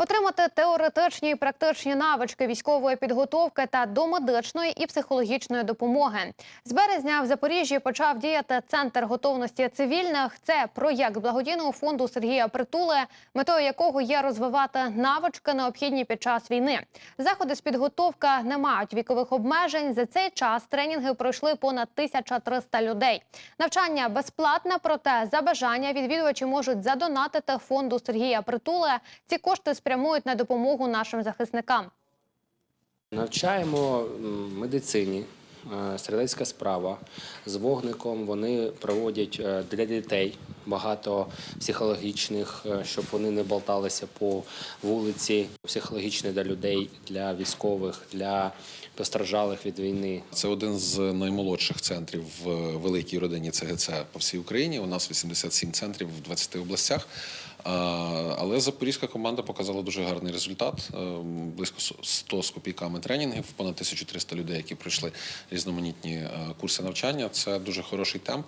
Отримати теоретичні і практичні навички військової підготовки та домедичної і психологічної допомоги. З березня в Запоріжжі почав діяти центр готовності цивільних. Це проєкт благодійного фонду Сергія Притули, метою якого є розвивати навички, необхідні під час війни. Заходи з підготовки не мають вікових обмежень. За цей час тренінги пройшли понад 1300 людей. Навчання безплатне, проте за бажання відвідувачі можуть задонатити фонду Сергія Притули. Ці кошти спрямують на допомогу нашим захисникам. Навчаємо медицині, е, стрілецька справа з вогником. Вони проводять е, для дітей багато психологічних, е, щоб вони не болталися по вулиці, психологічне для людей, для військових, для постраждалих від війни. Це один з наймолодших центрів в великій родині ЦГЦ по всій Україні. У нас 87 центрів в 20 областях. Але запорізька команда показала дуже гарний результат. Е, Близько 100 з копійками тренінгів, понад 1300 людей, які пройшли різноманітні е, курси навчання. Це дуже хороший темп.